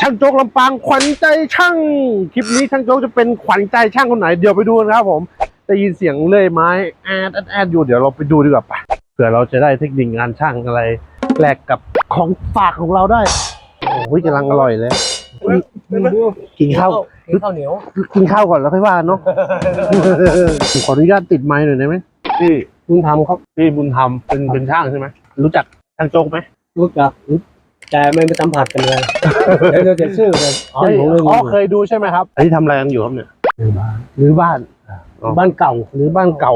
ช่างโจ๊กลำปางขวัญใจช่าง คลิปนี้ช่างโจ๊กจะเป็นขวัญใจช่างคนไหนเดี๋ยวไปดูนะครับผมได้ยินเสียงเลื่อยไม้แอดแอดแอดอยู่เดี๋ยวเราไปดูดีกว่าปะเผื่อเราจะได้เทคนิคงานช่างอะไรแลกกับของฝากของเราได้โอ้ยกำลังอร่อยเลยกินข้าวกินข้าวเหนียวกินข้าวก่อนแล้วค่อยว่ากันเนาะขออนุญาตติดไม้หน่อยได้ไหมพี่คุณทำครับพี่บุญธรรมเป็นเป็นช่างใช่ไหมรู้จักช่างโจ๊กไหมรู้จัก แต่ไม่ไปสัมผัสกันเลยเดี๋ยวเราจะชื่อกันอ๋อเรื่องของเรื่องอ๋อเคยดูใช่ไหมครับอันนี้ทำอะไรกันอยู่ครับเนี่ยรื้อบ้านบ้านเก่าหรือบ้านเก่า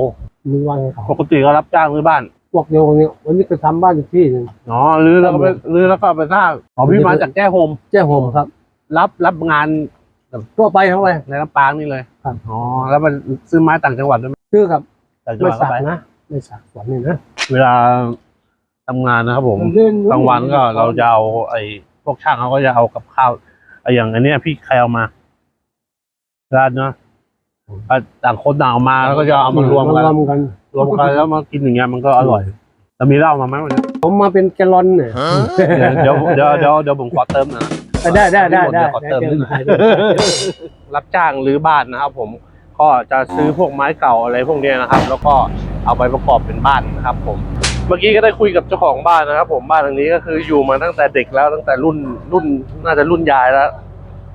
มีบ้านเก่าปกติก็รับจ้างรื้อบ้านพวกเดียวกันเนี้ยวันนี้ก็ทำบ้านอีกที่หนึงอ๋อรื้อแล้วก็ไปรื้อแล้วก็เอาไปสร้างอ๋อพี่มาจากแจ้โฮมแจ้โฮมครับ รับรับงานทั่วไปทั้งไปในลำปางนี่เลยครับอ๋อแล้วมันซื้อไม้ต่างจังหวัดด้วยไหมชื่อครับต่างจังหไม่วัดสัก็กไปนะไม่สักสวนนี่นะเวลา ทำงานนะครับ ผมเล่นกลางวันก็เราจะเอาไอ้พวกช่างเขาก็จะเอากับข้าวไอ้อย่างอันเนี้ยพี่ใครเอามาร้านเนาะอะต่างคนต่างเอามาแล้วก็จะเอามารวมกันรวมกันรวมกันแล้วมากินอย่างเงี้ยมันก็อร่อยแล้วมีเหล้ามาไหมวันนี้ผมมาเป็นแกลลอนเนี่ยเดี๋ยวเดี๋ยวเดี๋ยวเดี๋ยวผมขอเติมหนะได้ได้ได้ได้เดี๋ยวขอเติมนิดหน่อยรับจ้างรื้อบ้านนะครับ ผมก็จะซื้อพวกไม้เก่าอะไรพวกเนี้ยนะครับ แล้วก็เอาไปประกอบเป็นบ้านนะครับ ผม เมื่อกี้ก็ได้คุยกับเจ้าของบ้านนะครับ ผมบ้านหลังนี้ก็คืออยู่มาตั้งแต่เด็กแล้วตั้งแต่รุ่นรุ่นน่าจะรุ่นยายแล้ว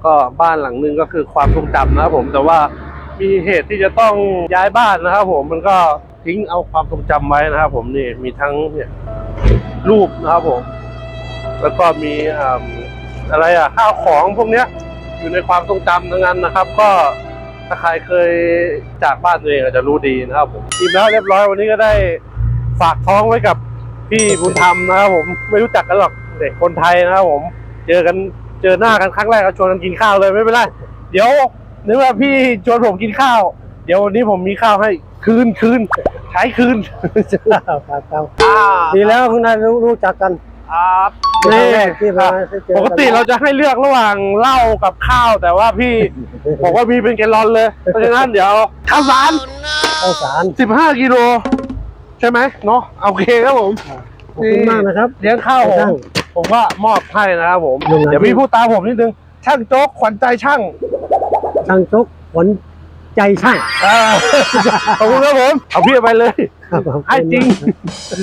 ก็บ้านหลังนึงก็คือความทรงจำนะครับผมแต่ว่ามีเหตุที่จะต้องย้ายบ้านนะครับ ผมมันก็ทิ้งเอาความทรงจำไว้นะครับ ผมนี่มีทั้งเนี่ยรูปนะครับผม แล้วก็มีอ่าอะไรอะข้าวของพวกเนี้ย อยู่ในความทรงจำทั้งนั้นนะครับ ก็ถ้าใครเคยจากบ้านตัวเองอาจจะรู้ดีนะครับผมอิ่มแล้วเรียบร้อยวันนี้ก็ได้ ฝากท้องไว้กับพี่บุญธรรมนะครับผมไม่รู้จักกันหรอกเด็กคนไทยนะครับผม เจอกันเจอหน้ากันครั้งแรกก็ชวนกันกินข้าวเลยไม่เป็นไรเดี๋ยวนึกว่าพี่ชวนผมกินข้าว เดี๋ยววันนี้ผมมีข้าวให้คืนคืนใช้คืนครับครับอ่าดีแล้วเพิ่งได้รู้รู้จักกันครับครั้นี่งแรกที่มาได้เจอปกติเราจะให้เลือกระหว่างเหล้ากับข้าว แต่ว่าพี่บอกว่ามีเป็นแกลลอนเลยเพราะฉะนั้นเดี๋ยวข้าวสารข้าวสาร15กิโล ใช่ไหมเนาะโอเคครับผมขอบคุณมากนะครับ เลี้ยงข้าวผมผมก็มอบให้นะครับผมลงมาเดี๋ยวพี่พูดตามผมนิดนึง ช่างโจ๊กขวัญใจช่าง ช่างจกขวัญใจช่างอ่าขอบคุณครับผม เอาพี่เอาไปเลยครับขอบคุณให้จริงมาก